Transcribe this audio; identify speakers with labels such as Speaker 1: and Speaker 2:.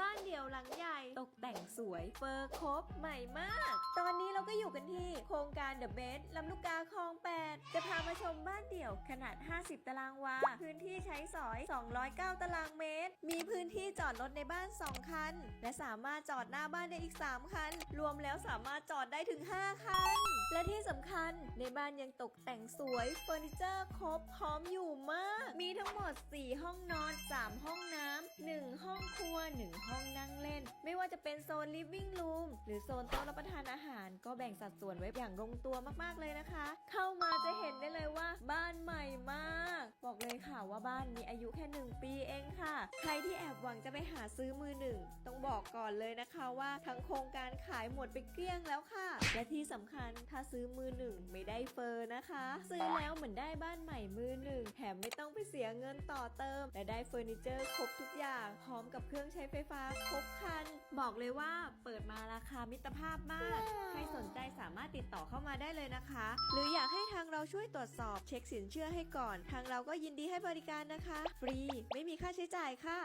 Speaker 1: บ้านเดี่ยวหลังใหญ่ตกแต่งสวยเฟอร์ครบใหม่มาก ตอนนี้เราก็อยู่กันที่โครงการเดอะเบสลำลูกกาคลอง 8 จะพามาชมบ้านเดี่ยวขนาด 50 ตารางวา พื้นที่ใช้สอย 209 ตารางเมตร มีพื้นที่จอดรถในบ้าน 2 คัน และสามารถจอดหน้าบ้านได้อีก 3 คัน รวมแล้วสามารถจอดได้ถึง 5 คัน และที่สำคัญในบ้านยังตกแต่งสวยเฟอร์นิเจอร์ครบพร้อมอยู่มาก มีทั้งหมด 4 ห้องนอน 3 ห้อง ว่าจะเป็นโซน living room หรือโซนโต๊ะรับประทานอาหาร ก็แบ่งสัดส่วนไว้อย่างลงตัวมากๆเลยนะคะ เข้ามาจะเห็นได้เลยว่าบ้านใหม่มาก บอกเลยค่ะว่าบ้านมีอายุแค่ 1 ปีเองค่ะ ใครที่แอบหวังจะไปหาซื้อมือหนึ่งต้องบอกก่อนเลยนะคะว่าทั้งโครงการขายหมดไปเกลี้ยงแล้วค่ะ และที่สำคัญถ้าซื้อมือหนึ่งไม่ได้เฟอร์นะคะ ซื้อแล้วเหมือนได้บ้านใหม่มือหนึ่งแถมไม่ต้องไปเสียเงินต่อเติม และได้เฟอร์นิเจอร์ครบทุกอย่าง พร้อมกับเครื่องใช้ไฟฟ้าครบคัน บอกเลยว่าเปิดมาราคามิตรภาพมาก ใครสนใจสามารถติดต่อเข้ามาได้เลยนะคะ หรืออยากให้ทางเราช่วยตรวจสอบเช็คสินเชื่อให้ก่อน ทางเราก็ยินดีให้บริการนะคะ ฟรี ไม่มีค่าใช้จ่ายค่ะ